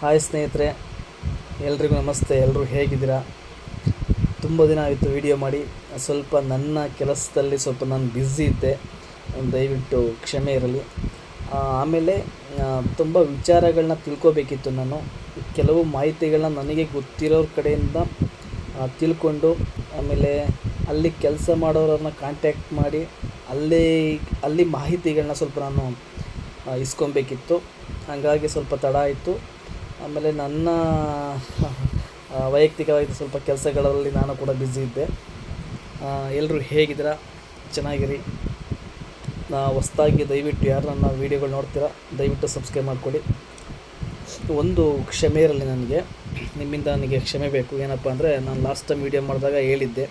Hi ಸ್ನೇಹಿತರೆ, ಎಲ್ರಿಗೂ ನಮಸ್ತೆ ಎಲ್ಲರೂ ಹೇಗಿದ್ದೀರಾ? ತುಂಬ ದಿನ ಆಯಿತು ವಿಡಿಯೋ ಮಾಡಿ, ಸ್ವಲ್ಪ ನನ್ನ ಕೆಲಸದಲ್ಲಿ ಸ್ವಲ್ಪ ನಾನು ಬ್ಯುಸಿ ಇದ್ದೆ, ದಯವಿಟ್ಟು ಕ್ಷಮೆ ಇರಲಿ. ಆಮೇಲೆ ತುಂಬ ವಿಚಾರಗಳನ್ನ ತಿಳ್ಕೊಬೇಕಿತ್ತು ನಾನು. ಕೆಲವು ಮಾಹಿತಿಗಳನ್ನ ನನಗೆ ಗೊತ್ತಿರೋರ ಕಡೆಯಿಂದ ತಿಳ್ಕೊಂಡು, ಆಮೇಲೆ ಅಲ್ಲಿ ಕೆಲಸ ಮಾಡೋರನ್ನ ಕಾಂಟ್ಯಾಕ್ಟ್ ಮಾಡಿ, ಅಲ್ಲಿ ಅಲ್ಲಿ ಮಾಹಿತಿಗಳನ್ನ ಸ್ವಲ್ಪ ನಾನು ಇಸ್ಕೊಬೇಕಿತ್ತು. ಹಾಗಾಗಿ ಸ್ವಲ್ಪ ತಡ ಆಯಿತು. ಆಮೇಲೆ ನನ್ನ ವೈಯಕ್ತಿಕವಾಗಿ ಸ್ವಲ್ಪ ಕೆಲಸಗಳಲ್ಲಿ ನಾನು ಕೂಡ ಬ್ಯುಸಿ ಇದ್ದೆ. ಎಲ್ಲರೂ ಹೇಗಿದ್ದೀರಾ? ಚೆನ್ನಾಗಿರಿ. ನಾ ಹೊಸ್ದಾಗಿ ದಯವಿಟ್ಟು ಯಾರು ನನ್ನ ವೀಡಿಯೋಗಳು ನೋಡ್ತೀರಾ, ದಯವಿಟ್ಟು ಸಬ್ಸ್ಕ್ರೈಬ್ ಮಾಡಿಕೊಡಿ ಒಂದು ಕ್ಷಮೆ ಇರಲಿ ನನಗೆ. ನಿಮ್ಮಿಂದ ನನಗೆ ಕ್ಷಮೆ ಬೇಕು. ಏನಪ್ಪ ಅಂದರೆ, ನಾನು ಲಾಸ್ಟ್ ಟೈಮ್ ವೀಡಿಯೋ ಮಾಡಿದಾಗ ಹೇಳಿದ್ದೆ,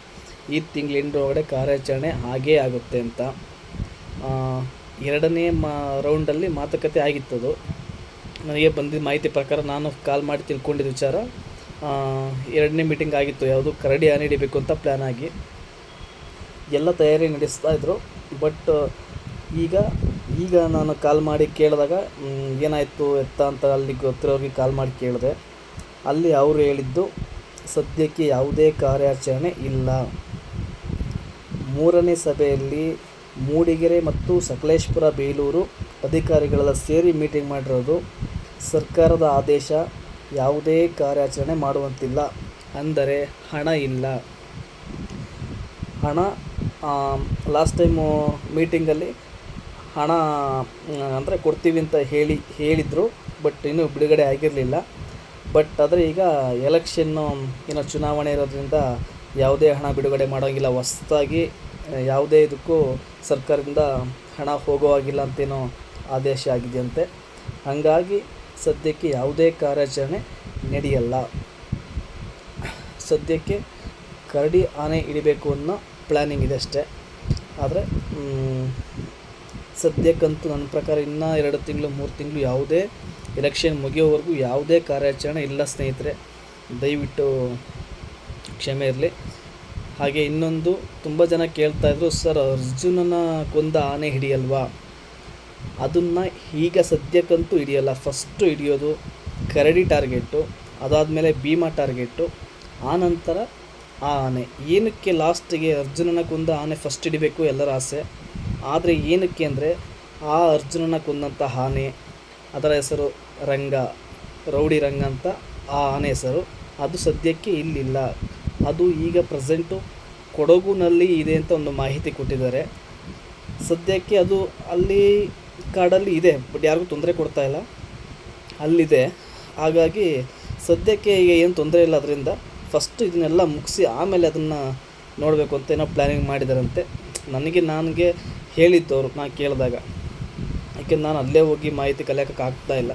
ಈ ತಿಂಗಳ ಒಳಗಡೆ ಕಾರ್ಯಾಚರಣೆ ಹಾಗೇ ಆಗುತ್ತೆ ಅಂತ. ಎರಡನೇ ಮಾ ರೌಂಡಲ್ಲಿ ಮಾತುಕತೆ ಆಗಿತ್ತದು. ನನಗೆ ಬಂದಿದ್ದ ಮಾಹಿತಿ ಪ್ರಕಾರ ನಾನು ಕಾಲ್ ಮಾಡಿ ತಿಳ್ಕೊಂಡಿದ್ದ ವಿಚಾರ ಎರಡನೇ ಮೀಟಿಂಗ್ ಆಗಿತ್ತು. ಯಾವುದು ಕರಡಿ ಆನೆ ಹಿಡಿಬೇಕು ಅಂತ ಪ್ಲ್ಯಾನ್ ಆಗಿ ಎಲ್ಲ ತಯಾರಿ ನಡೆಸ್ತಾ ಇದ್ದರು ಬಟ್ ಈಗ ಈಗ ನಾನು ಕಾಲ್ ಮಾಡಿ ಕೇಳಿದಾಗ ಏನಾಯಿತು, ಎತ್ತ ಅಂತ ಅಲ್ಲಿ ಗೊತ್ತಿರೋರಿಗೆ ಕಾಲ್ ಮಾಡಿ ಕೇಳಿದೆ. ಅಲ್ಲಿ ಅವರು ಹೇಳಿದ್ದು, ಸದ್ಯಕ್ಕೆ ಯಾವುದೇ ಕಾರ್ಯಾಚರಣೆ ಇಲ್ಲ. ಮೂರನೇ ಸಭೆಯಲ್ಲಿ ಮೂಡಿಗೆರೆ ಮತ್ತು ಸಕಲೇಶ್ಪುರ, ಬೇಲೂರು ಅಧಿಕಾರಿಗಳೆಲ್ಲ ಸೇರಿ ಮೀಟಿಂಗ್ ಮಾಡಿರೋದು. ಸರ್ಕಾರದ ಆದೇಶ ಯಾವುದೇ ಕಾರ್ಯಾಚರಣೆ ಮಾಡುವಂತಿಲ್ಲ ಅಂದರೆ ಹಣ ಇಲ್ಲ. ಹಣ ಲಾಸ್ಟ್ ಟೈಮು ಮೀಟಿಂಗಲ್ಲಿ ಹಣ ಅಂದರೆ ಕೊಡ್ತೀವಿ ಅಂತ ಹೇಳಿ, ಹೇಳಿದರು ಬಟ್ ಇನ್ನೂ ಬಿಡುಗಡೆ ಆಗಿರಲಿಲ್ಲ. ಬಟ್ ಆದರೆ ಈಗ ಎಲೆಕ್ಷನ್ನು ಏನೋ ಚುನಾವಣೆ ಇರೋದ್ರಿಂದ ಯಾವುದೇ ಹಣ ಬಿಡುಗಡೆ ಮಾಡೋಂಗಿಲ್ಲ. ಹೊಸದಾಗಿ ಯಾವುದೇ ಇದಕ್ಕೂ ಸರ್ಕಾರದಿಂದ ಹಣ ಹೋಗೋ ಹಾಗಿಲ್ಲ ಅಂತೇನೋ ಆದೇಶ ಆಗಿದೆಯಂತೆ. ಹಾಗಾಗಿ ಸದ್ಯಕ್ಕೆ ಯಾವುದೇ ಕಾರ್ಯಾಚರಣೆ ನಡೆಯಲ್ಲ. ಸದ್ಯಕ್ಕೆ ಕರಡಿ ಆನೆ ಇಡಬೇಕು ಅನ್ನೋ ಪ್ಲ್ಯಾನಿಂಗ್ ಇದೆ ಅಷ್ಟೇ. ಆದರೆ ಸದ್ಯಕ್ಕಂತೂ ನನ್ನ ಪ್ರಕಾರ ಇನ್ನೂ ಎರಡು ತಿಂಗಳು, ಮೂರು ತಿಂಗಳು ಯಾವುದೇ ಎಲೆಕ್ಷನ್ ಮುಗಿಯೋವರೆಗೂ ಯಾವುದೇ ಕಾರ್ಯಾಚರಣೆ ಇಲ್ಲ ಸ್ನೇಹಿತರೆ. ದಯವಿಟ್ಟು ಕ್ಷಮೆ ಇರಲಿ. ಹಾಗೆ ಇನ್ನೊಂದು, ತುಂಬ ಜನ ಕೇಳ್ತಾ ಇದ್ರು, ಸರ್, ಅರ್ಜುನನ ಕೊಂದ ಆನೆ ಹಿಡಿಯಲ್ವಾ? ಅದನ್ನು ಈಗ ಸದ್ಯಕ್ಕಂತೂ ಹಿಡಿಯಲ್ಲ. ಫಸ್ಟು ಹಿಡಿಯೋದು ಕರಡಿ ಟಾರ್ಗೆಟು ಅದಾದಮೇಲೆ ಭೀಮಾ ಟಾರ್ಗೆಟು ಆನಂತರ ಆ ಆನೆ. ಏನಕ್ಕೆ ಲಾಸ್ಟಿಗೆ ಅರ್ಜುನನ ಕೊಂದ ಆನೆ ಫಸ್ಟ್ ಹಿಡಿಬೇಕು ಎಲ್ಲರ ಆಸೆ? ಆದರೆ ಏನಕ್ಕೆ ಅಂದರೆ ಆ ಅರ್ಜುನನ ಕುಂದಂಥ ಆನೆ, ಅದರ ಹೆಸರು ರಂಗ, ರೌಡಿ ರಂಗ ಅಂತ ಆ ಆನೆ ಹೆಸರು. ಅದು ಸದ್ಯಕ್ಕೆ ಇಲ್ಲಿಲ್ಲ. ಅದು ಈಗ ಪ್ರೆಸೆಂಟು ಕೊಡಗುನಲ್ಲಿ ಇದೆ ಅಂತ ಒಂದು ಮಾಹಿತಿ ಕೊಟ್ಟಿದ್ದಾರೆ. ಸದ್ಯಕ್ಕೆ ಅದು ಅಲ್ಲಿ ಕಾಡಲ್ಲಿ ಇದೆ ಬಟ್ ಯಾರಿಗೂ ತೊಂದರೆ ಕೊಡ್ತಾ ಇಲ್ಲ. ಅಲ್ಲಿದೆ. ಹಾಗಾಗಿ ಸದ್ಯಕ್ಕೆ ಈಗ ಏನು ತೊಂದರೆ ಇಲ್ಲ ಅದರಿಂದ ಫಸ್ಟ್ ಇದನ್ನೆಲ್ಲ ಮುಗಿಸಿ ಆಮೇಲೆ ಅದನ್ನು ನೋಡಬೇಕು ಅಂತ ಏನೋ ಪ್ಲ್ಯಾನಿಂಗ್ ಮಾಡಿದಾರಂತೆ. ನನಗೆ ನನಗೆ ಹೇಳಿದ್ದವರು, ನಾನು ಕೇಳಿದಾಗ. ಯಾಕೆ ನಾನು ಅಲ್ಲೇ ಹೋಗಿ ಮಾಹಿತಿ ಕಲಿಯೋಕೆ ಆಗ್ತಾ ಇಲ್ಲ.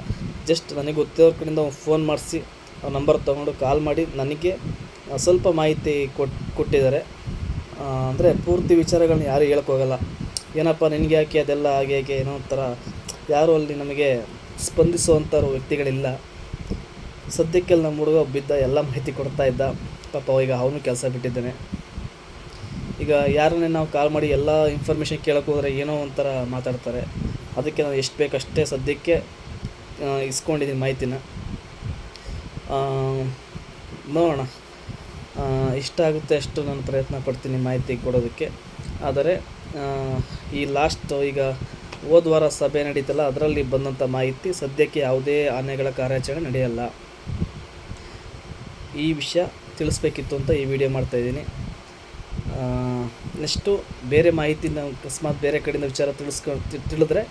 ಜಸ್ಟ್ ನನಗೆ ಗೊತ್ತಿರೋ ಕಡೆಯಿಂದ ಫೋನ್ ಮಾಡಿಸಿ ಅವ್ರ ನಂಬರ್ ತೊಗೊಂಡು ಕಾಲ್ ಮಾಡಿ ನನಗೆ ಸ್ವಲ್ಪ ಮಾಹಿತಿ ಕೊಟ್ಟು ಕೊಟ್ಟಿದ್ದಾರೆ. ಅಂದರೆ ಪೂರ್ತಿ ವಿಚಾರಗಳನ್ನ ಯಾರು ಹೇಳೋಕ್ಕೋಗಲ್ಲ ಏನಪ್ಪ ನಿನಗೆ ಯಾಕೆ ಅದೆಲ್ಲ ಹಾಗೆ ಹೇಗೆ ಏನೋ ಒಂಥರ? ಯಾರು ಅಲ್ಲಿ ನಮಗೆ ಸ್ಪಂದಿಸುವಂಥವ್ರು ವ್ಯಕ್ತಿಗಳಿಲ್ಲ. ಸದ್ಯಕ್ಕೆ ನಮ್ಮ ಹುಡುಗ ಬಿದ್ದ ಎಲ್ಲ ಮಾಹಿತಿ ಕೊಡ್ತಾ ಇದ್ದ. ಪಾಪ ಈಗ ಅವನು ಕೆಲಸ ಬಿಟ್ಟಿದ್ದಾನೆ. ಈಗ ಯಾರನ್ನೇ ನಾವು ಕಾಲ್ ಮಾಡಿ ಎಲ್ಲ ಇನ್ಫಾರ್ಮೇಷನ್ ಕೇಳೋಕೆ ಹೋದರೆ ಏನೋ ಒಂಥರ ಮಾತಾಡ್ತಾರೆ. ಅದಕ್ಕೆ ನಾನು ಎಷ್ಟು ಬೇಕಷ್ಟೇ ಸದ್ಯಕ್ಕೆ ಇಸ್ಕೊಂಡಿದ್ದೀನಿ ಮಾಹಿತಿನ. ನೋಡೋಣ. ಇಷ್ಟ ಆಗುತ್ತೆ ಅಷ್ಟು ನಾನು ಪ್ರಯತ್ನ ಪಡ್ತೀನಿ ಮಾಹಿತಿ ಕೊಡೋದಕ್ಕೆ. ಆದರೆ ಈ ಲಾಸ್ಟ್ ಈಗ ಹೋದ ವಾರ ಸಭೆ ನಡೀತಲ್ಲ, ಅದರಲ್ಲಿ ಬಂದಂಥ ಮಾಹಿತಿ ಸದ್ಯಕ್ಕೆ ಯಾವುದೇ ಆನೆಗಳ ಕಾರ್ಯಾಚರಣೆ ನಡೆಯಲ್ಲ. ಈ ವಿಷಯ ತಿಳಿಸ್ಬೇಕಿತ್ತು ಅಂತ ಈ ವಿಡಿಯೋ ಮಾಡ್ತಾಯಿದ್ದೀನಿ ನೆಕ್ಸ್ಟು ಬೇರೆ ಮಾಹಿತಿ ನಾವು ಅಕಸ್ಮಾತ್ ಬೇರೆ ಕಡೆಯಿಂದ ವಿಚಾರ ತಿಳಿಸ್ಕೊಂಡು ತಿಳಿದ್ರೆ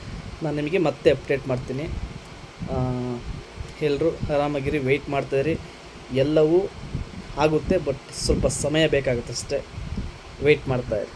ನಾನು ನಿಮಗೆ ಮತ್ತೆ ಅಪ್ಡೇಟ್ ಮಾಡ್ತೀನಿ. ಎಲ್ಲರೂ ಆರಾಮಾಗಿರಿ ವೆಯ್ಟ್ ಮಾಡ್ತಾಯಿರಿ ಎಲ್ಲವೂ ಆಗುತ್ತೆ ಬಟ್ ಸ್ವಲ್ಪ ಸಮಯ ಬೇಕಾಗುತ್ತೆ ಅಷ್ಟೇ ವೆಯ್ಟ್ ಮಾಡ್ತಾಯಿರಿ